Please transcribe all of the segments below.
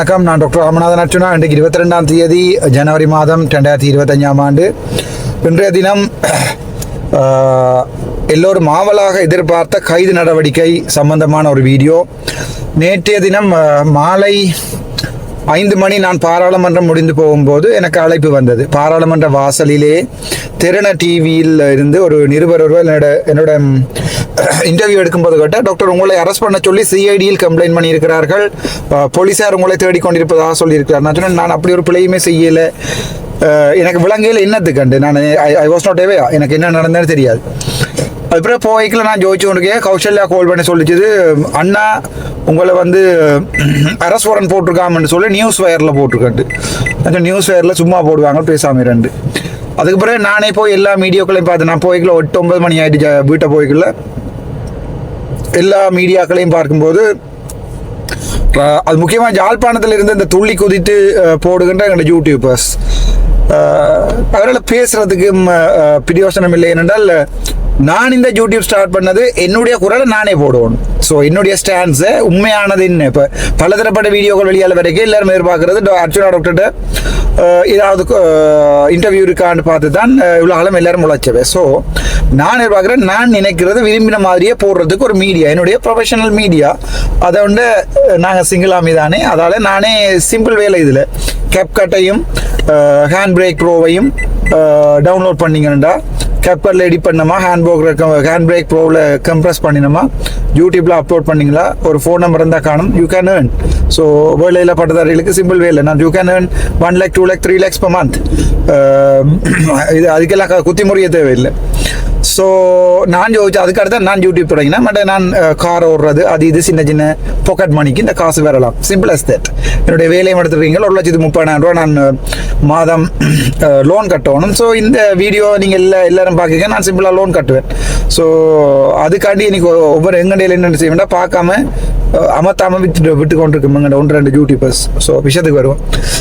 வணக்கம். நான் டாக்டர் ராமநாதன் அர்ச்சுனா இன்றைக்கு இருபத்தி ரெண்டாம் தேதி ஜனவரி மாதம் ரெண்டாயிரத்தி இருபத்தஞ்சாம் ஆண்டு. இன்றைய தினம் எல்லோரும் ஆவலாக எதிர்பார்த்த கைது நடவடிக்கை சம்பந்தமான ஒரு வீடியோ. நேற்றைய தினம் மாலை ஐந்து மணி நான் பாராளுமன்றம் முடிந்து போகும்போது எனக்கு அழைப்பு வந்தது. பாராளுமன்ற வாசலிலே திறன டிவியில் இருந்து ஒரு நிருபர் ஒருவர் என்னோட என்னோட இன்டர்வியூ எடுக்கும்போது கேட்டால் டாக்டர் உங்களை அரெஸ்ட் பண்ண சொல்லி சிஐடியில் கம்ப்ளைண்ட் பண்ணியிருக்கிறார்கள். போலீஸார் உங்களை தேடிக்கொண்டிருப்பதாக சொல்லியிருக்கிறார். நான் சொன்னேன் நான் அப்படி ஒரு பிழையுமே செய்யலை. எனக்கு விலங்கையில் என்னது கண்டு? நான் ஐ வாஸ் நாட் எவே எனக்கு என்ன நடந்ததுன்னு தெரியாது. அதுக்கப்புறம் போய்க்கில் நான் ஜோதிச்சு கொண்டிருக்கேன். கௌசல்யா கால் பண்ணி சொல்லிச்சது அண்ணா உங்களை வந்து அரசு வாரன் போட்டிருக்காமன்னு சொல்லி நியூஸ் வயரில் போட்டிருக்கேன் அந்த நியூஸ் வயரில் சும்மா போடுவாங்க பேசாமல் ரெண்டு. அதுக்கு பிறகு நானே போய் எல்லா மீடியோக்களையும் பார்த்தேன் நான் போய்க்கல எட்டு ஒன்பது மணி ஆகிட்டு வீட்டை போய்க்கல எல்லா மீடியாக்களையும் பார்க்கும்போது அது முக்கியமாக ஜாழ்ப்பாணத்தில் இருந்து இந்த துள்ளி குதித்து போடுகின்ற எங்களோட யூடியூபர்ஸ் அவரால் பேசுறதுக்கு பிரியோசனம் இல்லை ஏனென்றால் நான் இந்த யூடியூப் ஸ்டார்ட் பண்ணது என்னுடைய குரலை நானே போடுவேன். ஸோ என்னுடைய ஸ்டாண்ட்ஸை உண்மையானது என்ன? இப்போ பலதரப்பட்ட வீடியோக்கள் வெளியால் வரைக்கும் எல்லாரும் எதிர்பார்க்கறது டா- அர்ச்சனா டாக்டர்கிட்ட ஏதாவது இன்டர்வியூ இருக்கான்னு பார்த்து தான் இவ்வளோ காலம் எல்லாரும் முளைச்சவே ஸோ நான் எதிர்பார்க்குறேன் நான் நினைக்கிறது விரும்பின மாதிரியே போடுறதுக்கு ஒரு மீடியா என்னுடைய ப்ரொஃபஷனல் மீடியா அதை வந்து நாங்கள் சிங்கிளாமி தானே. அதால் நானே சிம்பிள் வேலை இதில். கேப்கட்டையும் ஹேண்ட் பிரேக் ரோவையும் டவுன்லோட் பண்ணிங்கன்னா கேப்கட்டில் எடிட் பண்ணோமா ஹேண்ட் போக் ஹேண்ட் பிரேக் ப்ரோவில் கம்ப்ரஸ் பண்ணினோமா யூடியூப்பில் அப்லோட் பண்ணிங்களா? ஒரு ஃபோன் நம்பர் இருந்தால் காணும். யூ கேன் ஏர்ன் ஸோ வேலையில் பட்டதாரிகளுக்கு சிம்பிள் வேலை. நான் you can earn one lakh two lakh three lakhs per month இது அதுக்கெல்லாம் குத்தி முறைய தேவையில்லை. ஸோ நான் யோசிச்சு அதுக்கு அடுத்து நான் யூடியூப் தொடங்கினேன். பட் நான் கார் ஓடுறது அது இது சின்ன சின்ன பாக்கெட் மணிக்கு இந்த காசு வரலாம். சிம்பிள் அஸ் தட் என்னுடைய வேலையும் எடுத்துருக்கீங்க ஒரு லட்சத்து முப்பதாயிரம் ரூபா நான் மாதம் லோன் கட்டணும். ஸோ இந்த வீடியோ நீங்கள் எல்லா எல்லாரும் பார்க்குங்க நான் சிம்பிளாக லோன் கட்டுவேன். ஸோ அதுக்காண்டி எனக்கு ஒவ்வொரு எங்கடையில் என்னென்ன செய்ய பார்க்காம அமத்தாம விட்டு விட்டு கொண்டிருக்கோம் ஒன்று ரெண்டு யூடியூபர்ஸ் ஸோ விஷயத்துக்கு வருவோம்.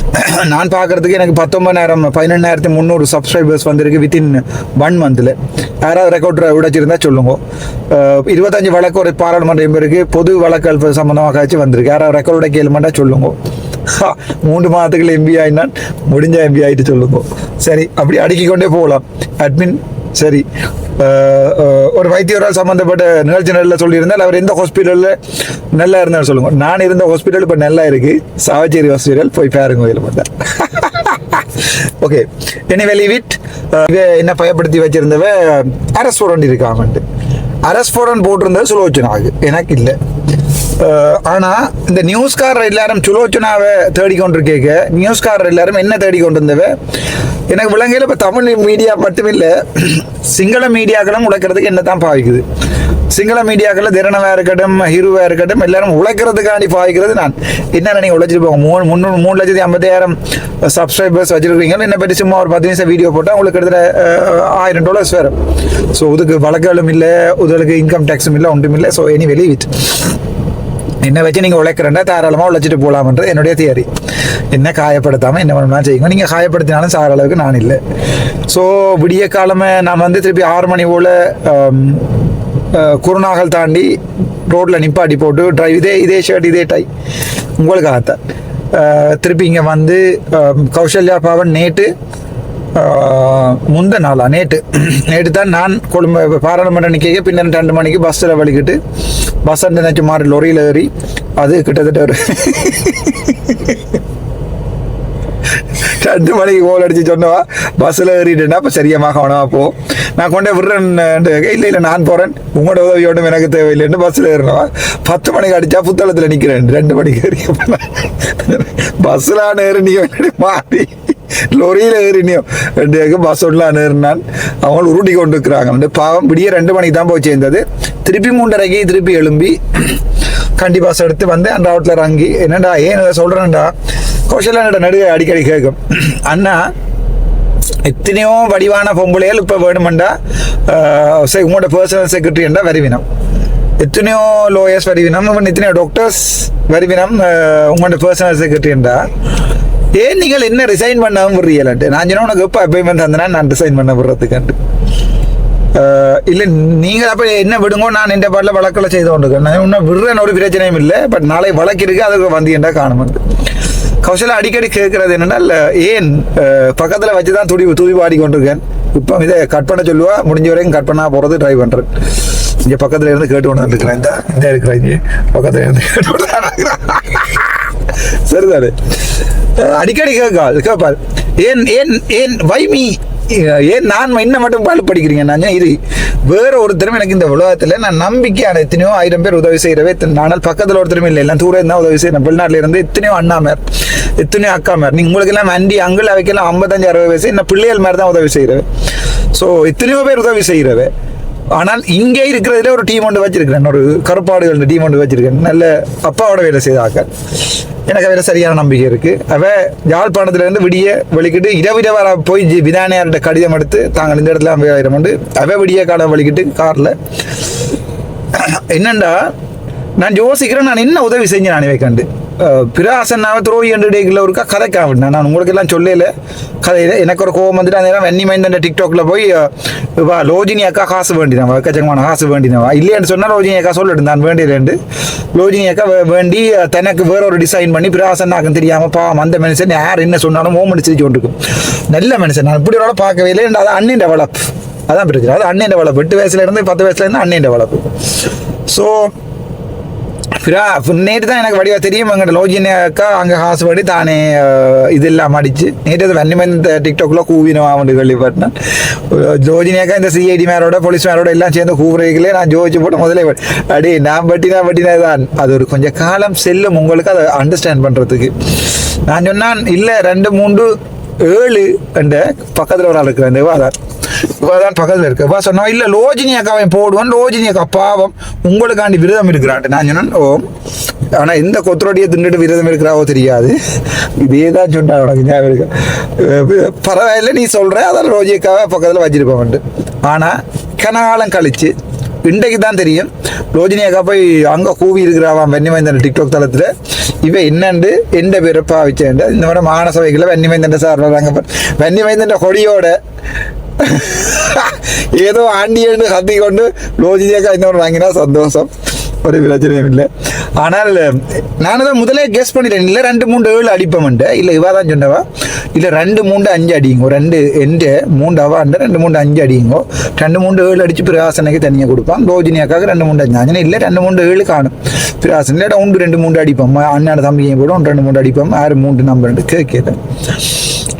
நான் பார்க்கறதுக்கு எனக்கு பத்தொன்பதாயிரம் பதினெண்ணாயிரத்தி முந்நூறு சப்ஸ்கிரைபர்ஸ் வந்திருக்கு வித்தின் ஒன் மந்தில் யாராவது ரெக்கார்ட் உடைச்சிருந்தா சொல்லுங்க. இருபத்தஞ்சு வழக்கு ஒரு பாராளுமன்ற எம்பருக்கு பொது வழக்கல் சம்பந்தமாக ஆச்சு வந்திருக்கு. யாராவது ரெக்கார்ட் உடைய கேள்விமாட்டா சொல்லுங்க. மூன்று மாதத்துக்குள்ள எம்பி ஆயினான் முடிஞ்ச எம்பி ஆயிட்டு சொல்லுங்க. சரி அப்படி அடுக்கிக்கொண்டே போகலாம். அட்மின் சரி. ஒரு வைத்தியரால் சம்பந்தப்பட்ட நிகழ்ச்சி நல்ல சொல்லியிருந்தால் அவர் எந்த ஹாஸ்பிட்டலில் நல்லா இருந்தாலும் சொல்லுங்க. நான் இருந்த ஹாஸ்பிட்டல் இப்போ நல்லா இருக்கு. சாவச்சேரி ஹாஸ்பிட்டல் போய் பாருங்க இதில் பார்த்தேன் ஓகே என்ன வெளி விட் என்ன பயப்படுத்தி வச்சிருந்தவ அரஸ் போரண்ட் இருக்காமன்ட்டு அரஸ் போரண்ட் போட்டிருந்தது சுலோச்சனாவுக்கு. எனக்கு இல்லை. ஆனால் இந்த நியூஸ்காரர் எல்லாரும் சுலோச்சனாவை தேடிக்கொண்டிருக்கேக்க நியூஸ்காரர் எல்லாரும் என்ன தேடிக்கொண்டிருந்தவ எனக்கு விலங்கையில் இப்போ தமிழ் மீடியா மட்டுமில்லை சிங்கள மீடியாக்களும் உழைக்கிறதுக்கு என்ன தான் பாவிக்குது? சிங்கள மீடியாக்களில் திறனவா இருக்கட்டும் ஹீரோவாக இருக்கட்டும் எல்லாரும் உழைக்கிறதுக்காண்டி பாவிக்கிறது நான். என்னென்ன நீங்கள் உழைச்சிட்டு போங்க? மூணு முந்நூறு மூணு லட்சத்தி ஐம்பத்தாயிரம் சப்ஸ்கிரைபர்ஸ் வச்சுருக்கீங்க என்ன பற்றி சும்மா ஒரு பத்து நிமிஷம் வீடியோ போட்டால் உங்களுக்கு கிட்டத்தட்ட ஆயிரம் டாலர்ஸ் வரும். ஸோ இதுக்கு வழக்குகளும் இல்லை இதுக்கு இன்கம் டேக்ஸும் இல்லை ஒன்றும் இல்லை. ஸோ எனி வெளி விட் என்ன வச்சு நீங்கள் உழைக்கிறேன்னா தாராளமாக உழைச்சிட்டு போகலாம்ன்றது என்னுடைய தியரி என்ன காயப்படுத்தாமல் என்ன பண்ணலாம் செய்யுங்க. நீங்கள் காயப்படுத்தினாலும் சாகிற அளவுக்கு நான் இல்லை. ஸோ விடிய காலமே நான் வந்து திருப்பி ஆறு மணி போல் um, குருநாகல் தாண்டி ரோட்டில் நிப்பாட்டி போட்டு ட்ரைவ் இதே இதே ஷர்ட் இதே டை உங்களுக்காகத்தான். திருப்பி இங்கே வந்து கௌசல்யா பவன் நேற்று முந்த நாளா? நேற்று நேற்று தான் நான் கொழும்பு பாராளுமன்ற நிற்க பின்னர் ரெண்டு மணிக்கு பஸ்ஸில் வலிக்கிட்டு பஸ் அந்த நினைச்ச மாறி லொரியில் ஏறி அது கிட்டத்தட்ட ஒரு ரெண்டு மணிக்கு கோல் அடிச்சு சொன்னவா பஸ்ஸில் ஏறிட்டேன்னா அப்போ சரியாக காணவா போ. நான் கொண்டே விடுறேன் இல்லை இல்லை நான் போகிறேன் உங்களோட உதவியோடும் எனக்கு தேவையில்லைன்னு பஸ்ஸில் ஏறினவா பத்து மணிக்கு அடித்தா புத்தளத்தில் நிற்கிறேன் ரெண்டு மணிக்கு ஏறி பஸ்ஸில் ஏறி நீ மாறி? லொரியில் ஏறினியோ. ரெண்டு பஸ் ஒன்றில் ஏறினான். அவங்க உருட்டி கொண்டு இருக்கிறாங்க. பாவம் விடிய ரெண்டு மணிக்கு தான் போய் சேர்ந்தது திருப்பி மூன்றரைக்கு திருப்பி எழும்பி கண்டி பஸ் எடுத்து வந்து அந்த ரோட்டில் இறங்கி என்னடா ஏன் இதை சொல்கிறேன்டா கௌசல்யா என்னோட நடுவே அடிக்கடி கேட்கும் அண்ணா எத்தனையோ வடிவான பொம்பளைகள் இப்போ வேணுமெண்டா சரி உங்களோட பர்சனல் செக்ரட்டரிண்டா வருவினம் எத்தனையோ லோயர்ஸ் வருவினம் எத்தனையோ டாக்டர்ஸ் வருவினம் உங்களோட பர்சனல் செக்ரட்டரிண்டா ஏன் நீங்கள் என்ன ரிசைன் பண்ணாமல் விடுறீங்களான்ட்டு? நான் சொன்ன உனக்கு எப்போ அப்பாயின்மெண்ட் தந்தனா நான் ரிசைன் பண்ண விடுறதுக்கான்ட்டு. இல்லை நீங்கள் அப்போ என்ன விடுங்கோ நான் இந்த பாட்டில் வழக்கில் செய்து கொண்டிருக்கேன். நான் இன்னும் விடுறேன் ஒரு பிரச்சனையும் இல்லை பட் நாளை வழக்கு இருக்குது அதுக்கு வந்தீங்கண்டா காணுமெண்டு கௌசலா அடிக்கடி கேட்கறது என்னன்னா ஏன் பக்கத்தில் பக்கத்துல வச்சு தான் துடி துதி பாடி கொண்டிருக்கேன் இப்போ இதை கட் பண்ண சொல்லுவா முடிஞ்ச வரைக்கும் கட் பண்ணா போறது ட்ரை பண்றேன். இங்க பக்கத்துல இருந்து கேட்டு கொண்டு இருக்கிறேன் இந்த இந்த இருக்கிறேன் பக்கத்துல இருந்து கேட்டு கொண்டு சரிதானே? அடிக்கடி கேட்காது கேட்பார் ஏன் ஏன் ஏன் வை மீ ஏன் நான் என்ன மட்டும் பாடு படிக்கிறீங்க. நான் இது வேற ஒருத்தரும் எனக்கு இந்த உலகத்துல நான் நம்பிக்கையான எத்தனையோ ஆயிரம் பேர் உதவி செய்யறவே ஆனால் பக்கத்துல ஒருத்தரும் இல்லை. எல்லாம் தூரம் தான் உதவி செய்யறேன் வெளிநாட்டுல இருந்து எத்தனையோ அண்ணா மேர் எத்தனையோ அக்கா மேர் நீங்க உங்களுக்கு எல்லாம் அண்டி அங்குல அவைக்கெல்லாம் ஐம்பத்தஞ்சு அறுபது வயசு என்ன பிள்ளைகள் மாதிரி தான் உதவி செய்யறவே ஸோ எத்தனையோ பேர் உதவி செய்யறவே ஆனால் இங்கே இருக்கிறதுல ஒரு டீம் ஒன்று வச்சிருக்கிறேன். ஒரு கருப்பாடுகள் டீம் ஒன்று வச்சிருக்கேன் நல்ல அப்பாவோட வேலை செய்த ஆக்கள் எனக்கு அதில் சரியான நம்பிக்கை இருக்கு. அவ யாழ்ப்பாணத்திலிருந்து விடிய வெளிக்கிட்டு இரவு இரவா போய் விதானையார்கிட்ட விதானியார்கிட்ட கடிதம் எடுத்து தாங்கள் இந்த இடத்துல ஆயிரம் உண்டு. அவ விடிய காலம் வலிக்கிட்டு காரில். என்னண்டா? நான் யோசிக்கிறேன் நான் என்ன உதவி செஞ்சேன் நான் வைக்கண்டு பிராசன் நான் துரோகி என்று டேக்கில் ஒருக்கா கதைக்கா விட்டேன். நான் உங்களுக்கு எல்லாம் சொல்லல. கதையில் எனக்கு ஒரு கோவம் வந்துட்டு அந்த நேரம் வெண்ணி மைந்தன் டிக்டாக்ல போய் வா லோஜினி அக்கா காசு வேண்டினவா கச்சகமான காசு வேண்டினவா? இல்லைன்னு சொன்னால் லோஜினி அக்கா சொல்லிட்டு நான் வேண்டியது லோஜினி அக்கா வேண்டி தனக்கு வேற ஒரு டிசைன் பண்ணி பிராசன்னாக்கும் தெரியாம பாவம் அந்த மனுஷன் யார் என்ன சொன்னாலும் மோமெண்ட் சிரிச்சு கொண்டிருக்கும். நல்ல மனுஷன் நான் இப்படி ஒரு பார்க்கவே இல்லை. அது அண்ணன் டெவலப் அதான் பிரச்சனை. அது அண்ணன் டெவலப் எட்டு வயசுல இருந்து பத்து வயசுல இருந்து அண்ணன் டெவலப் ஸோ நேற்று தான் எனக்கு வடிவா தெரியும். எங்கிட்ட லோஜினி அக்கா அங்கே காசு பண்ணி தானே இதெல்லாம் அடிச்சு. நேற்று அது வன்னிமன் டிக்டாக்ல கூவினவா வந்து கேள்விப்பட்டேன் லோஜினி அக்கா இந்த சிஐடி மேரோட போலீஸ் மேரோட எல்லாம் சேர்ந்து கூவுறீங்களே நான் ஜோதிச்சு போட்டு முதலே அடி நான் பட்டினா பட்டினா தான் அது ஒரு கொஞ்சம் காலம் செல்லும். உங்களுக்கு அதை அண்டர்ஸ்டாண்ட் பண்ணுறதுக்கு நான் சொன்னான் இல்லை ரெண்டு மூன்று ஏழு என்ற பக்கத்தில் ஒரு ஆள் இருக்கிற இந்த வாதான் இவாதான் பக்கத்தில் இருக்கு. வா சொன்னா இல்லை லோஜினி அக்காவை போடுவான் லோஜினி அக்கா பாவம். உங்களுக்காண்டி விரதம் இருக்கிறான்ட்டு நான் சொன்னேன். ஓ ஆனால் எந்த கொத்தரோடியை தின்னுட்டு விரதம் இருக்கிறாவோ தெரியாது. இதே தான் சொன்னா உனக்கு ஞாபகம் இருக்கு. பரவாயில்ல நீ சொல்கிற அதான் ரோஜி அக்காவை பக்கத்தில் வச்சிருப்பவன்ட்டு ஆனால் கனகாலம் கழிச்சு இன்றைக்கு தான் தெரியும் ரோஜினி அக்கா போய் அங்க கூவி இருக்கிறாவாம் வெண்ணிமைந்தன் டிக்டாக் தளத்துல இவ என்னண்டு எந்த பேரை பாவிச்சேன் இந்த மாதிரி மானசபைக்குள்ள வெண்ணிமைந்தன் சார் வர்றாங்க பாரு. வெண்ணிமைந்தன் கொடியோட ஏதோ ஆண்டியன்னு கத்தி கொண்டு லோஜினியாக்கா இன்னொரு வாங்கினா சந்தோஷம் ஒரு பிரச்சனையும் இல்லை. ஆனால் நான் தான் முதலே கெஸ் பண்ணிட்டேன். இல்லை ரெண்டு மூன்று ஏழு அடிப்போம்ண்டு இல்லை இவா தான் சொன்னவா? இல்லை ரெண்டு மூன்று அஞ்சு அடிங்கோ. ரெண்டு எந்த மூன்று அவாண்ட ரெண்டு மூணு அஞ்சு அடிங்கோ. ரெண்டு மூன்று ஏழு அடிச்சு பிராசனைக்கு தனியாக கொடுப்பான். ரோஜினியாக்காக ரெண்டு மூன்று அஞ்சு. அஞ்சு இல்லை ரெண்டு மூன்று ஏழு காணும். பிராசன் இல்லை உண்டு ரெண்டு மூன்று அடிப்போம். அண்ணாட தம்பியும் போடும் ரெண்டு மூன்று அடிப்போம். ஆறு மூன்று நம்பர் கேட்க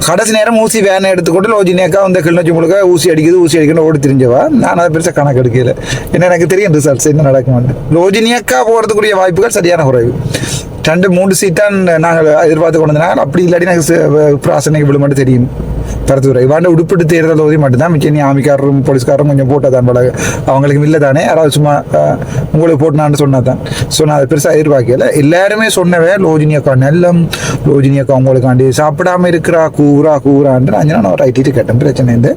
கடைசி நேரம் ஊசி வேனை எடுத்துக்கொண்டு லோஜினியாக்கா வந்து கிளிநொச்சி முழுக்க ஊசி அடிக்குது ஊசி அடிக்கணும் ஓடி தெரிஞ்சவா? நான் அதை பெருசாக கணக்கு எடுக்கல. ஏன்னா எனக்கு தெரியும் ரிசல்ட்ஸ் என்ன நடக்கும் லோஜினியாக்கா போகிறதுக்குரிய வாய்ப்புகள் சரியான குறைவு. ரெண்டு மூணு சீட்டான் நாங்கள் எதிர்பார்த்து கொண்டு வந்தாங்க அப்படி இல்லாட்டி எனக்கு பிராசனைக்கு விழுமாட்டு மட்டும் தெரியும். பரத்துறை இவாண்ட உடுப்பிட்டு தேர்தல் தொகுதி மட்டும்தான் மிச்சம் நீ ஆமிக்காரரும் போலீஸ்காரரும் கொஞ்சம் போட்டால் தான் பழக. அவங்களுக்கு இல்லை தானே யாராவது சும்மா உங்களுக்கு போட்டுனான்னு சொன்னா தான். ஸோ நான் அதை பெருசாக எதிர்பார்க்கல. எல்லாருமே சொன்னவே லோஜினி அக்கா நெல்லம். லோஜினி அக்கா உங்களுக்காண்டி சாப்பிடாம இருக்கிறா கூறா கூறான்ட்டு. நான் ஒரு நான் கேட்டேன் பிரச்சனை இல்லை.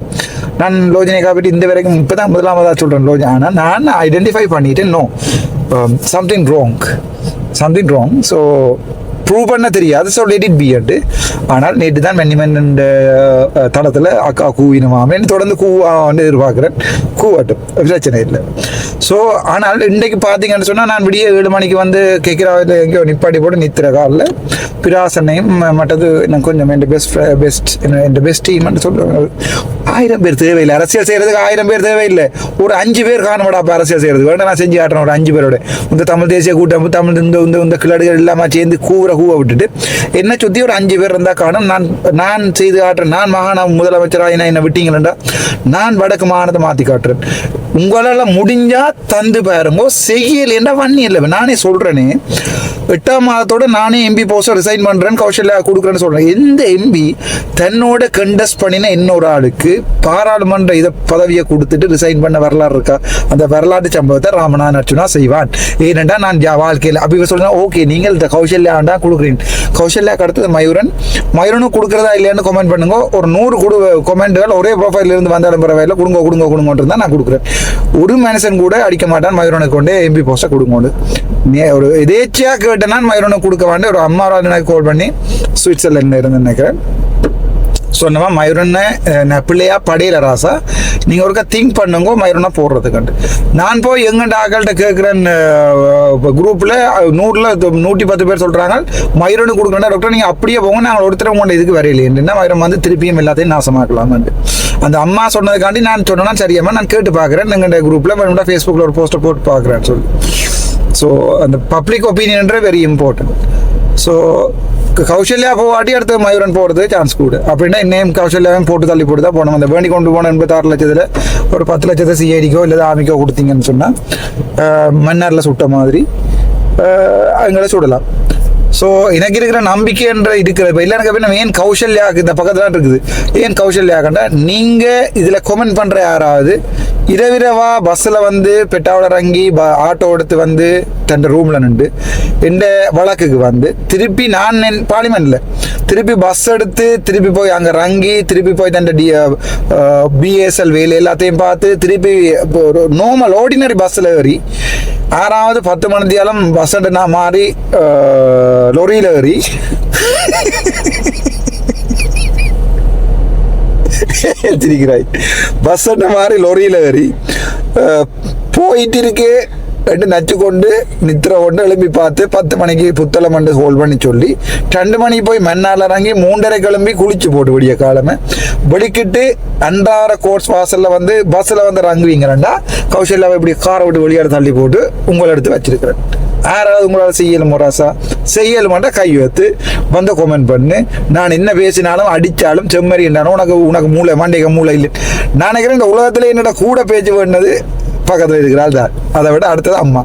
நான் லோஜினி அக்கா பற்றி இந்த வரைக்கும் இப்போ தான் முதலாமதாக சொல்கிறேன் லோஜி. ஆனால் நான் ஐடென்டிஃபை பண்ணிட்டேன் no something wrong something wrong so prove பண்ண தெரியாது. ஸோ லெட் இட் பியட்டு ஆனால் நேற்று தான் மென்னிமன் தளத்தில் அக்கா கூவினமாமேன்னு தொடர்ந்து கூவான்னு எதிர்பார்க்குறேன் கூவட்டும். பிரச்சனை இல்லை ஸோ ஆனால் இன்றைக்கு பார்த்தீங்கன்னு சொன்னால் நான் விடிய ஏழு மணிக்கு வந்து கேட்குறாவில் எங்கேயோ நிப்பாட்டி போட்டு நித்திர காலில். பிராசனையும் ம- மற்றது நான் கொஞ்சம் என் பெஸ்ட் பெஸ்ட் என் பெஸ்ட் டீம்னு சொல்லுவாங்க ஆயிரம் பேர் தேவையில்லை. அரசியல் செய்கிறதுக்கு ஆயிரம் பேர் தேவையில்லை. ஒரு அஞ்சு பேர் காணப்படா அப்போ அரசியல் செய்கிறது வேண்டாம் நான் செஞ்சு காட்டுறேன். ஒரு அஞ்சு பேரோட. இந்த தமிழ் தேசிய கூட்டம் தமிழ் இந்த இந்த இந்த கிளடுகள் இல்லாமல் சேர்ந்து கூவுற கூவ விட்டுட்டு என்ன சுற்றி ஒரு அஞ்சு பேர் இருந்தால் காணும். நான் நான் செய்து காட்டுறேன். நான் மகாண முதலமைச்சராக என்ன என்ன விட்டீங்களா நான் வடக்கு மாகாணத்தை மாற்றி காட்டுறேன். உங்களால் முடிஞ்சா தந்து பாருங்க. செய்யலைன்னா வண்ணி இல்லை நானே சொல்கிறேனே எட்டாம் மாதத்தோட நானே எம்பி போஸ்டர் ரிசைன் பண்ணுறேன் கௌசல்யா கொடுக்குறேன்னு சொல்கிறேன் எந்த எம்பி தன்னோட கண்டஸ்ட் பண்ணின இன்னொரு ஆளுக்கு பாராளுமன்ற இதை பதவியை கொடுத்துட்டு ரிசைன் பண்ண வரலாறு இருக்கா? அந்த வரலாற்று சம்பவத்தை ராமநாதன் அர்ஜுனா செய்வான். ஏனென்றா நான் வாழ்க்கையில் அப்படி இவ ஓகே நீங்கள் இந்த கௌசல்யாண்டான் கொடுக்குறேன் கௌஷல்யா அடுத்தது மயூரன். மயூரனும் கொடுக்குறதா இல்லையான்னு கமெண்ட் பண்ணுங்க. ஒரு நூறு கொடு கமெண்ட்டுகள் ஒரே ப்ரொஃபைல் இருந்து வந்தாலும் பரவாயில்ல. கொடுங்க கொடுங்க கொடுங்கன்றது தான் நான் கொடுக்குறேன். ஒரு மனுஷன் கூட அடிக்க மாட்டான் மயூரனுக்கு கொண்டு எம்பி போஸ்டை கொடுங்கோண்டு. நீ ஒரு எதேச்சியாக கேட்டேன்னா மயூரனை கொடுக்க வேண்டிய ஒரு அம்மா எனக்கு கால் பண்ணி சுவிட்சர்லாண்டில் இருந்து நினைக்கிறேன். சொன்னமா மயூரனை பிள்ளையா படையில ராசா. நீங்கள் ஒருக்கா திங்க் பண்ணுங்க மயூரனை போடுறதுக்கண்டு நான் போய் எங்கண்ட ஆக்கள்கிட்ட கேட்குறேன் குரூப்பில் நூறில் நூற்றி பத்து பேர் சொல்கிறாங்க மயூரனு கொடுக்கணும் டாக்டர் நீங்கள் அப்படியே போங்க நாங்கள் ஒருத்தர் உங்கள்கிட்ட இதுக்கு வரையிலேன்னா மயூரம் வந்து திருப்பியும் எல்லாத்தையும் நாசமாக்கலாமான்ட்டு. அந்த அம்மா சொன்னதுக்காண்டி நான் சொன்னேன்னா சரியம்மா நான் கேட்டு பார்க்குறேன் எங்கள்கிட்ட குரூப்பில் வேணும்னா ஃபேஸ்புக்கில் ஒரு போஸ்டர் போட்டு பார்க்குறேன்னு சொல்லி. ஸோ அந்த பப்ளிக் ஒப்பீனியன்ற வெரி இம்பார்ட்டன்ட் ஸோ கௌசல்யா போவாட்டி அடுத்து மயூரன் போகிறது சான்ஸ் கூடு. அப்படின்னா இன்னையும் கௌசல்யாவையும் போட்டு தள்ளி போட்டு தான் போனோம் அந்த வேண்டி கொண்டு போன எண்பத்தாறு லட்சத்தில் ஒரு பத்து லட்சத்தை சிஐடிக்கோ இல்லை ஆமிக்கோ கொடுத்தீங்கன்னு சொன்னால் மன்னாரில் சுட்ட மாதிரி எங்களை சுடலாம். ஸோ எனக்கு இருக்கிற நம்பிக்கைன்ற இருக்கிற இப்போ இல்லை எனக்கு அப்படின்னா ஏன் கௌசல்யாவுக்கு இந்த பக்கத்தில் இருக்குது? ஏன் கௌசல்யாக்கண்டா நீங்கள் இதில் கொமெண்ட் பண்ணுற யாராவது இரவிரவா பஸ்ஸில் வந்து பெட்டாவில் இறங்கி ப ஆட்டோ எடுத்து வந்து தன் ரூமில் நின்று எந்த வழக்குக்கு வந்து திருப்பி நான் என் பார்லிமெண்ட்டில் திருப்பி பஸ் எடுத்து திருப்பி போய் அங்கே இறங்கி திருப்பி போய் தன் டி பிஎஸ்எல் வேலை எல்லாத்தையும் பார்த்து திருப்பி ஒரு நார்மல் ஆர்டினரி பஸ்ஸில் ஏறி ஆறாவது பத்து மணி தியாலம் பஸ் நான் மாறி uh, லொரியில் ஏறி. சிரிக்கிறாய் பஸ் மாதிரி லொரியில் ஏறி போயிட்டு இருக்கே. ரெண்டு நச்சு கொண்டு நித்திர கொண்டு எழுப்பி பார்த்து பத்து மணிக்கு புத்தளை மண்டு ஹோல் பண்ணி சொல்லி ரெண்டு மணிக்கு போய் மண்ணால் இறங்கி மூன்றரை கிளம்பி குளிச்சு போட்டு விடிய காலமே. வெடிக்கிட்டு அன்றாட கோர்ஸ் வாசலில் வந்து பஸ்ஸில் வந்து இறங்குவீங்கிறண்டா கௌசல்யாவை இப்படி காரை விட்டு வெளியாட தள்ளி போட்டு உங்களை எடுத்து வச்சிருக்கிறேன். யாராவது உங்களால் செய்யல முராசா. செய்யல மாட்டா கை வைத்து. வந்து கொமெண்ட் பண்ணு. நான் என்ன பேசினாலும் அடித்தாலும் செம்மறி என்றாலும் உனக்கு உனக்கு மூளை மண்டைக மூளை இல்லை. நான் நினைக்கிறேன் இந்த உலகத்தில் என்னோட கூட பேச்சு பண்ணது பக்கத்தில் இருக்கிறாள் தான். அதை விட அடுத்தது அம்மா.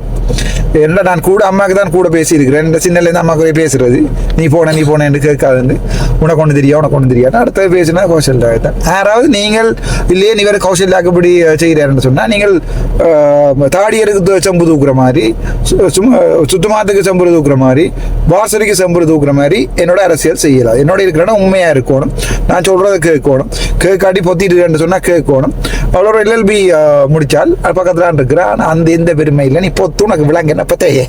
என்ன நான் கூட அம்மாவுக்கு தான் கூட பேசியிருக்கிறேன். இந்த சின்னலேருந்து அம்மா கூட பேசுறது. நீ போன நீ போனேன்னு கேட்காதுன்னு. உனக்கு ஒன்று தெரியா உனக்கு ஒன்று தெரியாது அடுத்தது பேசினா கௌசல்யா தான். யாராவது நீங்கள் இல்லையே நீ வேறு கௌசல்யாக்கு இப்படி செய்கிறாருன்னு சொன்னால் நீங்கள் தாடியருக்கு து- செம்பு தூக்குற மாதிரி சு- சும்மா சுத்தமாத்துக்கு செம்பு தூக்குற மாதிரி வாசலுக்கு செம்பு தூக்குற மாதிரி என்னோட அரசியல் செய்யலாம். என்னோட இருக்கிற உண்மையாக இருக்கணும். நான் சொல்கிறத கேட்கணும். கேட்காட்டி பொத்திட்டு சொன்னால் கேட்கணும். அவ்வளோ எல்எல்பி முடிச்சால் அது பக்கத்தில் இருக்கிறான். ஆனால் அந்த எந்த பெருமை இல்லை நீ பொத்து உனக்கு விளங்க என்ன பத்தையே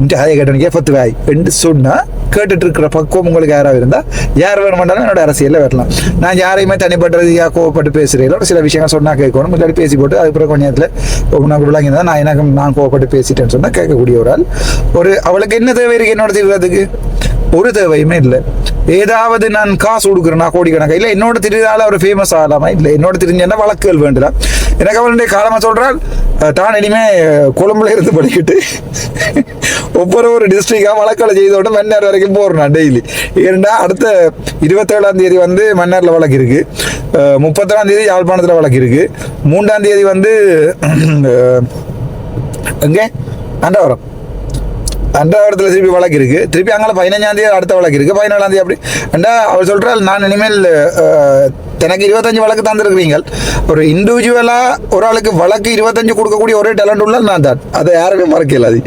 இந்த அதை கேட்டனுக்கே பத்து வாய்? என்று சொன்னால் கேட்டுட்டு இருக்கிற பக்குவம் உங்களுக்கு யாராவது இருந்தால் யார் வேணுமெண்டாலும் என்னோட அரசியலில் வரலாம். நான் யாரையுமே தனிப்பட்ட ரீதியாக கோவப்பட்டு பேசுகிறீங்களோ சில விஷயங்கள் சொன்னால் கேட்கணும். முன்னாடி பேசி போட்டு அதுக்கப்புறம் கொஞ்ச நேரத்தில் உனக்கு தான் நான் எனக்கு நான் கோவப்பட்டு பேசிட்டேன்னு சொன்னால் கேட்கக்கூடிய ஒரு ஆள். ஒரு அவளுக்கு என்ன தேவை இருக்கு என்னோட தீவிரத்துக்கு? ஒரு தேவையுமே இல்லை. ஏதாவது நான் காசு கொடுக்குறேன்னா கோடிக்கணக்கா இல்லை என்னோட திருநாள் அவர் ஃபேமஸ் ஆகலாமா? இல்லை என்னோட தெரிஞ்சேன்னா வழக்குகள் வேண்டலாம் எனக்கு அவருடைய காலமாக சொல்கிறால் தான் இனிமே கொழும்புல இருந்து படிக்கிட்டு. ஒவ்வொரு ஒரு டிஸ்ட்ரிக்டாக வழக்குகளை செய்தோட மன்னார் வரைக்கும் போகிறேன் டெய்லி ஏன்னா அடுத்த இருபத்தேழாம் தேதி வந்து மன்னாரில் வழக்கு இருக்கு. முப்பத்தேழாம் தேதி யாழ்ப்பாணத்தில் வழக்கு இருக்கு. மூன்றாம் தேதி வந்து அஹ், எங்கே அண்டவரம். அன்றாவரத்தில் திருப்பி வழக்கு இருக்கு. திருப்பி அங்கே பதினஞ்சாம் தேதி அடுத்த வழக்கு இருக்கு. பதினேழாம் தேதி அப்படி. ரெண்டா அவர் சொல்றாள் நான் இனிமேல் எனக்கு இருபத்தஞ்சு வழக்கு தந்திருக்கிறீங்க. ஒரு இண்டிவிஜுவலாக ஒரு ஆளுக்கு வழக்கு இருபத்தஞ்சு கொடுக்கக்கூடிய ஒரே டேலண்ட் உள்ள நான் தான். அதை யாருமே மறக்கல அது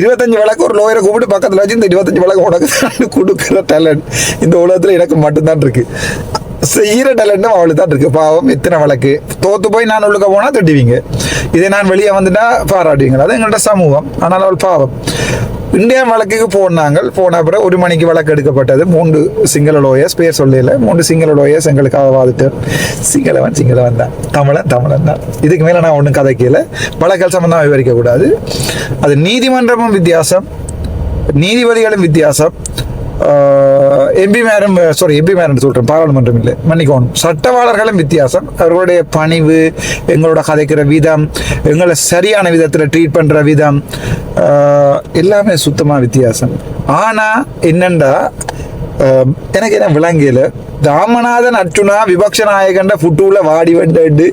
இருபத்தஞ்சு வழக்கு ஒரு லோயரை கூப்பிட்டு பக்கத்தில் வச்சு இந்த இருபத்தஞ்சு வழக்கு உனக்கு தான் கொடுக்குற டேலண்ட் இந்த உலகத்தில் எனக்கு மட்டும்தான் இருக்கு. செய்கிற டேலண்ட்டும் அவளுக்கு தான் இருக்கு. பாவம் எத்தனை வழக்கு. தோத்து போய் நான் உள்ளுக்க போனால் திட்டுவீங்க. இதை நான் வெளியே வந்துட்டா பாராட்டுவீங்க. அது எங்கள்கிட்ட சமூகம். ஆனால் அவள் பாவம். இந்தியா வழக்குக்கு போனாங்கள் போன அப்புறம் ஒரு மணிக்கு வழக்கு எடுக்கப்பட்டது. மூன்று சிங்கள லோயர்ஸ் பேர் சொல்லல. மூன்று சிங்கள லோயர்ஸ் எங்களுக்காக வாதிட்டு சிங்களவன் சிங்களவன் தான். தமிழன் தமிழன் தான். இதுக்கு மேலே நான் ஒன்றும் கதைக்கல. வழக்கல் சம்பந்தமாக விவரிக்க கூடாது அது நீதிமன்றமும் வித்தியாசம். நீதிபதிகளும் வித்தியாசம். எம்பி மேரம் சாரி எம்பி மேரம் சொல்கிறேன் பாராளுமன்றம் இல்லை மன்னிக்கணும் சட்டவாளர்களும் வித்தியாசம் அவர்களுடைய பணிவு எங்களோட கதைக்கிற விதம் எங்களை சரியான விதத்தில் ட்ரீட் பண்ணுற விதம் எல்லாமே சுத்தமாக வித்தியாசம். ஆனால் என்னண்டா எனக்கு என்ன விளங்கியல ராமநாதன் அர்ஜுனா விபக்ஷ நாயகண்ட புட்டூல வாடி வண்டு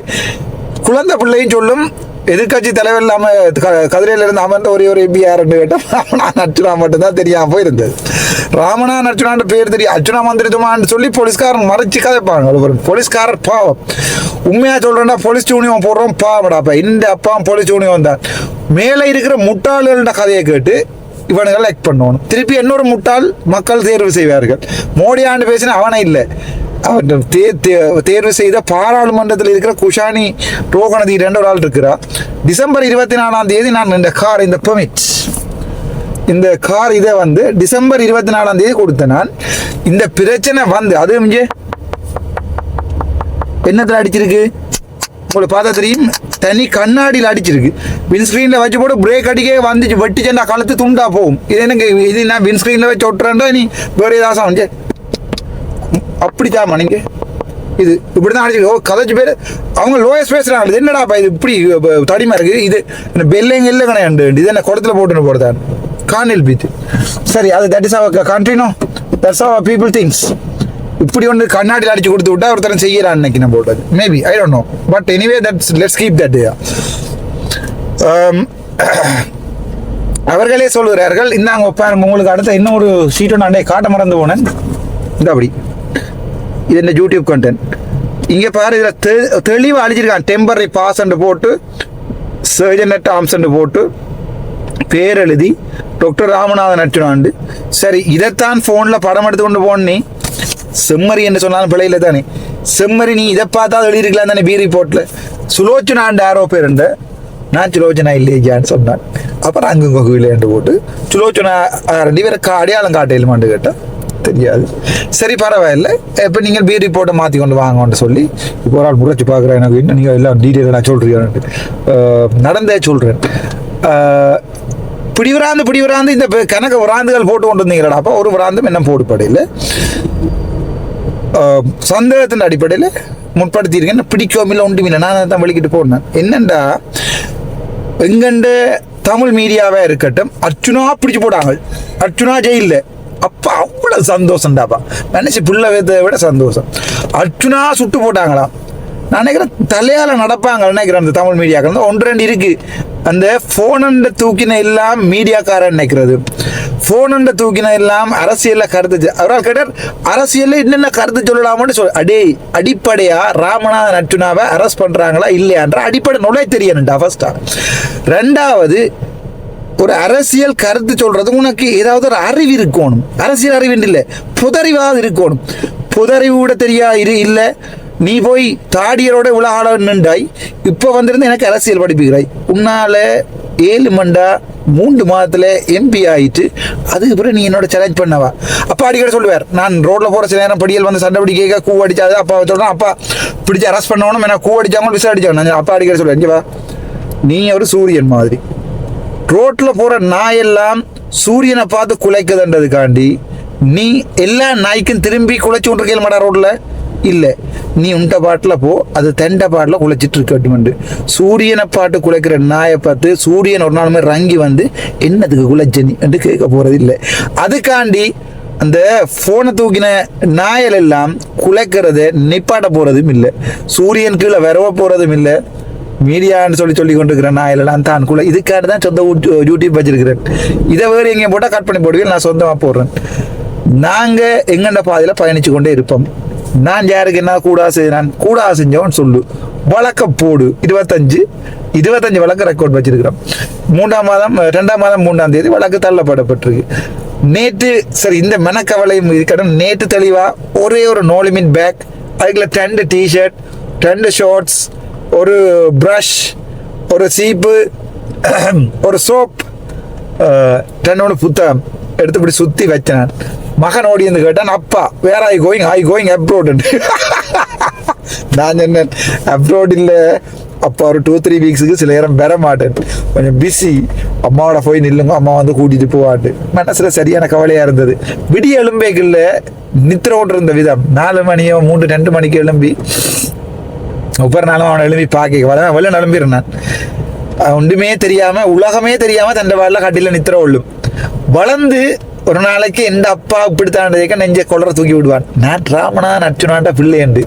குழந்தை பிள்ளையும் சொல்லும் எதிர்கட்சி தலைவர் இல்லாம க- கதிரையில இருந்து அமர்ந்த ஒரே ஒரு எம்பி யாருன்னு கேட்டால் ராமநாதன் அர்ச்சுனா மட்டும்தான் தெரியாம போயிருந்தது. ராமனா அர்ச்சுனான்ற பேர் தெரியும் அர்ச்சுனா மந்திரித்துமான்னு சொல்லி போலீஸ்காரன் மறைச்சு கதைப்பாங்க. ஒரு போலீஸ்காரர் பாவம். உண்மையா சொல்றேன்னா போலீஸ் யூனியன் போடுறோம் பாவடா இந்த அப்பா போலீஸ் யூனியன் தான். மேலே இருக்கிற முட்டாள்கள கதையை கேட்டு இவனுங்களை லைக் பண்ணணும். திருப்பி இன்னொரு முட்டாள் மக்கள் தேர்வு செய்வார்கள். மோடி ஆண்டு அவனை இல்லை. தேர்வு செய்த பாராளுமன்றத்தில் இருக்கிற குஷானி ரோகணதி ரெண்டு ஒரு ஆள் இருக்கிறார் டிசம்பர் இருபத்தி நாலாம் தேதி நான் இந்த கார் இந்த பெர்மிட் இந்த கார் இதை வந்து டிசம்பர் இருபத்தி நாலாம் தேதி கொடுத்த நான். இந்த பிரச்சனை வந்து அது இங்கே என்னத்தில் அடிச்சிருக்கு? உங்களுக்கு பார்த்தா தெரியும்? தனி கண்ணாடியில் அடிச்சிருக்கு. விண்ஸ்க்ரீனில் வச்சு போட்டு பிரேக் அடிக்கே வந்துச்சு. வெட்டிச்சேன்னா கழுத்து துண்டா போகும். இது எனக்கு இது நான் விண்ஸ்க்ரீனில் வச்சு ஒட்டுறேன்டா நீ? வேறு ஏதாசம் அப்படித்தாம்மா நீங்கள் இது இப்படி தான் அடிச்சு ஓ கதைச்சு பேர். அவங்க லோயஸ்ட் பேசுகிறாங்க என்னடா என்னடாப்பா இது இப்படி தடிமா இருக்குது? இது என்ன பெல்லைங்க இல்லை கிடையாது இது என்ன குடத்துல போட்டுன்னு போடுதான். கார்னில் பீத்து. சரி அது தட் இஸ் அவர் கண்ட்ரினோ தட்ஸ் அவர் பீப்புள் திங்ஸ் இப்படி ஒன்று கண்ணாடியில் அடிச்சு கொடுத்து விட்டா ஒருத்தரம் செய்யறான் அன்னைக்கு நான் போட்டது maybe I don't know but anyway that's let's keep that அவர்களே சொல்கிறார்கள் இந்தாங்க பாருங்க உங்களுக்கு அடுத்த இன்னொரு சீட் ஒன்று அண்டே காட்ட மறந்து போனேன். இந்த அப்படி. இது என்ன யூடியூப் கண்டென்ட் இங்கே பாரு இதில் தெ தெளிவாக அழிச்சிருக்கான் டெம்பரரி பாஸ்ன்னு போட்டு சர்ஜனட் ஆம்ஸ்ன்னு போட்டு பேர் எழுதி டாக்டர் ராமநாதன் அச்சுனாண்டு சரி இதைத்தான் ஃபோனில் படம் எடுத்து கொண்டு போனே செம்மறி என்று சொன்னாலும் பிழையில தானே செம்மறி நீ இதை பார்த்தா எழுதிருக்கலாம் தானே பி ரிப்போர்ட்டில் சுலோச்சனாண்டு ஆரோ பேர் இருந்த நான் சுலோச்சனா இல்லையான்னு சொன்னான் அப்புறம் அங்கும் கோவிலேண்டு போட்டு சுலோச்சனா ரெண்டு பேரை அடையாளம் காட்டையிலுமாண்டு கேட்டேன் தெரியாது. சரி பரவாயில்ல. இப்போ நீங்கள் பி ரிப்போர்ட்டை மாற்றி கொண்டு வாங்கன்னு சொல்லி இப்போ ஒரு ஆள் முறைச்சு பார்க்குறேன் எனக்கு இன்னும் நீங்கள் எல்லாம் டீட்டெயிலாக நான் சொல்கிறீங்க நடந்தே சொல்கிறேன் பிடிவராந்து பிடிவராந்து இந்த கணக்கு விராந்துகள் போட்டு கொண்டு வந்தீங்களாடாப்பா ஒரு விராந்தும் என்ன போடுபடையில். சந்தேகத்தின் அடிப்படையில் முற்படுத்தியிருக்கேன். பிடிக்கவும் இல்லை ஒன்றும் நான் தான் வலிக்கிட்டு போனேன் என்னண்டா? எங்கண்ட தமிழ் மீடியாவே இருக்கட்டும் அர்ச்சுனா பிடிச்சு போடாங்க அர்ச்சுனா ஜெயிலில். அப்போ அவ்வளோ சந்தோஷம்டாப்பா நினச்சி பிள்ளை வேத்தை விட சந்தோஷம். அர்ச்சுனா சுட்டு போட்டாங்களாம். நான் நினைக்கிறேன் தலையால நடப்பாங்க நினைக்கிறேன் அந்த தமிழ் மீடியாக்கள் வந்து ஒன்று ரெண்டு இருக்கு. அந்த போனண்ட தூக்கின எல்லாம் மீடியாக்காரன் நினைக்கிறது. போனண்ட தூக்கின எல்லாம் அரசியலில் கருத்து அவரால் கேட்டார் அரசியல்ல என்னென்ன கருத்து சொல்லலாம்னு சொல் அடே அடிப்படையா ராமநாதன் அர்ஜுனாவை அரெஸ்ட் பண்றாங்களா இல்லையான்ற அடிப்படை நுழைய தெரியணும்டா ஃபர்ஸ்டா ரெண்டாவது ஒரு அரசியல் கருத்து சொல்றது உனக்கு ஏதாவது ஒரு அறிவு இருக்கணும். அரசியல் அறிவு இல்லை. புதறிவாவது இருக்கணும். புதறிவு கூட தெரியா இரு இல்லை. நீ போய் தாடியரோட உலகாட நின்றாய் இப்போ வந்திருந்து எனக்கு அரசியல் படிப்புகிறாய். உன்னால ஏழு மண்டா மூன்று மாதத்துல எம்பி ஆயிட்டு அதுக்கு பிறகு நீ என்னோட சேலஞ்ச் பண்ணவா? அப்பா அடிக்கடி சொல்லுவார் நான் ரோட்ல போற சில நேரம் படியல் வந்து சண்டை பிடி கேட்க கூ அடிச்சாது. அப்பா சொல்றேன் அப்பா பிடிச்சி அரெஸ்ட் பண்ணணும் என்ன கூ அடிச்சாங்க விசா அடிச்சாங்க. நான் அப்பா அடிக்கடி சொல்லுவேன் வா. நீ ஒரு சூரியன் மாதிரி. ரோட்ல போற நாயெல்லாம் சூரியனை பார்த்து குலைக்குதுன்றதுக்காண்டி நீ எல்லா நாய்க்கும் திரும்பி குலைச்சு கொண்டிருக்கேன் மாடா ரோட்ல? இல்லை. நீ உண்ட பாட்டில் போ. அது தெண்ட பாட்டில் குலைச்சிட்டு இருக்கட்டுமெண்டு சூரியனை பாட்டு குலைக்கிற நாயை பார்த்து சூரியன் ஒரு நாளுமே ரங்கி வந்து என்னத்துக்கு குலைச்ச நீ? என்று கேட்க போகிறது இல்லை. அதுக்காண்டி அந்த ஃபோனை தூக்கின நாயல் எல்லாம் குலைக்கிறத நிப்பாட்ட போகிறதும் இல்லை. சூரியன் கீழே விரவ போகிறதும் இல்லை. மீடியான்னு சொல்லி சொல்லி கொண்டிருக்கிறேன் நான் இல்லைலாம் தான் கூட இதுக்காக தான் சொந்த யூடியூப் வச்சிருக்கிறேன். இதை வேறு எங்கேயும் போட்டால் கட் பண்ணி போடுவேன் நான் சொந்தமாக போடுறேன். நாங்கள் எங்கண்ட பாதையில் பயணிச்சு கொண்டே இருப்போம். நான் யாருக்கு என்ன கூடா செய்தான் கூடா செஞ்சவன் சொல்லு. வழக்கம் போடு. இருபத்தஞ்சு இருபத்தஞ்சு வழக்கு ரெக்கார்ட் வச்சிருக்கிறோம். மூன்றாம் மாதம் ரெண்டாம் மாதம் மூன்றாம் தேதி வழக்கு தள்ளப்படப்பட்டிருக்கு. நேற்று சரி இந்த மனக்கவலையும் இருக்கணும் நேற்று தெளிவாக ஒரே ஒரு நோலிமின் பேக் அதுக்குள்ள ரெண்டு டிஷர்ட் ரெண்டு ஷார்ட்ஸ் ஒரு ப்ரஷ் ஒரு சீப்பு ஒரு சோப் தன்னோட புத்தகம் எடுத்து இப்படி சுற்றி வச்சேன். மகன் ஓடி வந்து கேட்டான் அப்பா வேற ஐ கோயிங் ஐ கோயிங் அப்ரோட் நான் சொன்னேன் அப்ரோட் இல்லை. அப்பா ஒரு டூ த்ரீ வீக்ஸுக்கு சில நேரம் பெற மாட்டேன். கொஞ்சம் பிஸி அம்மாவோட போய் நில்லுங்க அம்மா வந்து கூட்டிட்டு போவாட்டு மனசுல சரியான கவலையா இருந்தது. விடிய எலும்பேக்கில் நித்திர ஓட்டு இருந்த விதம். நாலு மணியோ மூன்று ரெண்டு மணிக்கு எலும்பி ஒவ்வொரு நாளும் அவனை எழுப்பி பார்க்க வள வெளில நிலம்பிடுறான் ஒன்றுமே தெரியாம உலகமே தெரியாம தண்டை வாழ கட்டில நித்திர உள்ளும் வளர்ந்து ஒரு நாளைக்கு எந்த அப்பா இப்படித்தான் நெஞ்ச கொளற தூக்கி விடுவான். நான் ராமநாதன் பிள்ளை பிள்ளையண்டு.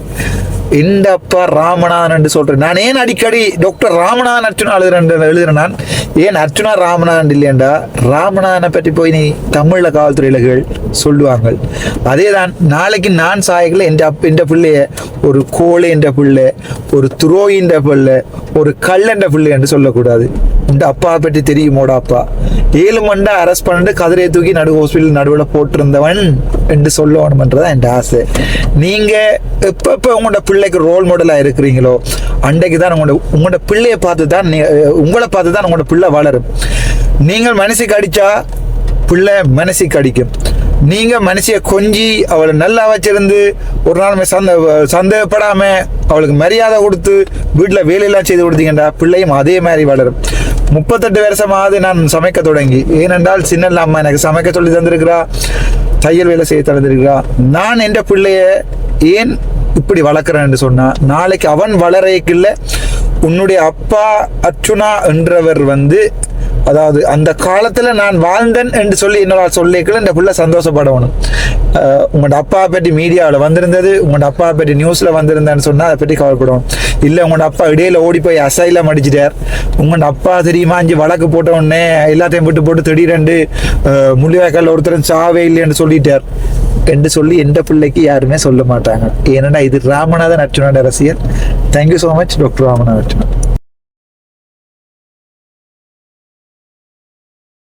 இண்டப்பா அப்பா ராமநாதன் என்று சொல்றேன். நான் ஏன் அடிக்கடி டாக்டர் ராமநாதன் அர்ச்சுனா எழுதுறேன் எழுதுறேன் நான்? ஏன் அர்ச்சுனா ராமநாதன் இல்லையண்டா? ராமநாதனை பற்றி போய் நீ தமிழில் காவல்துறையிலகள் சொல்லுவாங்க அதே தான் நாளைக்கு நான் சாயக்கில் என் அப் என் பிள்ளைய ஒரு கோழை என்ற பிள்ளை ஒரு துரோயின்ற பிள்ளை ஒரு கல்லென்ற பிள்ளை என்று சொல்லக்கூடாது. இந்த அப்பா பற்றி தெரியுமோட அப்பா? ஏழு மண்டா அரெஸ்ட் பண்ணிட்டு கதிரையை தூக்கி நடு ஹாஸ்பிட்டல் நடுவில் போட்டிருந்தவன் என்று சொல்லணும்ன்றதான் என் ஆசை. நீங்கள் எப்போ எப்ப உங்களோட பிள்ளைக்கு ரோல் மாடலாக இருக்கிறீங்களோ அன்றைக்கு தான் உங்களோட உங்களோட பிள்ளையை பார்த்து தான் நீ- உங்களை பார்த்து தான் உங்களோட பிள்ளை வளரும். நீங்கள் மனசுக்கு அடித்தா பிள்ளை மனசுக்கு அடிக்கும். நீங்கள் மனசியை கொஞ்சி அவளை நல்லா வச்சிருந்து ஒரு நாள் சந்த சந்தேகப்படாமல் அவளுக்கு மரியாதை கொடுத்து வீட்டில் வேலையெல்லாம் செய்து கொடுத்தீங்கடா பிள்ளையும் அதே மாதிரி வளரும். முப்பத்தெட்டு வருஷமாவது நான் சமைக்க தொடங்கி ஏனென்றால் சின்ன அம்மா எனக்கு சமைக்க சொல்லி தந்திருக்கிறா தையல் வேலை செய்ய தந்திருக்கிறா. நான் என்ற பிள்ளைய ஏன் இப்படி வளர்க்குறான்னு சொன்னா நாளைக்கு அவன் வளரைக்குள்ள உன்னுடைய அப்பா அர்ச்சுனா என்றவர் வந்து அதாவது அந்த காலத்துல நான் வாழ்ந்தேன் என்று சொல்லி இன்னொரு சொல்லிக்கல இந்த புள்ள சந்தோஷப்படணும். உங்களோட அப்பா பற்றி மீடியாவில் வந்திருந்தது உங்களோட அப்பா பற்றி நியூஸ்ல வந்திருந்தேன்னு சொன்னால் அதை பற்றி கவலைப்படும் இல்லை உங்களோட அப்பா இடையில ஓடி போய் அசைலம் அடிச்சிட்டார். உங்களோட அப்பா தெரியுமா இஞ்சி வழக்கு போட்ட உடனே எல்லாத்தையும் விட்டு போட்டு திடீரெண்டு முள்ளிவாய்க்கால் ஒருத்தரும் சாவே இல்லைன்னு சொல்லிட்டார். என்று சொல்லி எந்த பிள்ளைக்கு யாருமே சொல்ல மாட்டாங்க. ஏன்னா இது ராமநாதன் அர்ச்சுனோட ரசிகர். Thank you so much doctor Ramanathan Archuna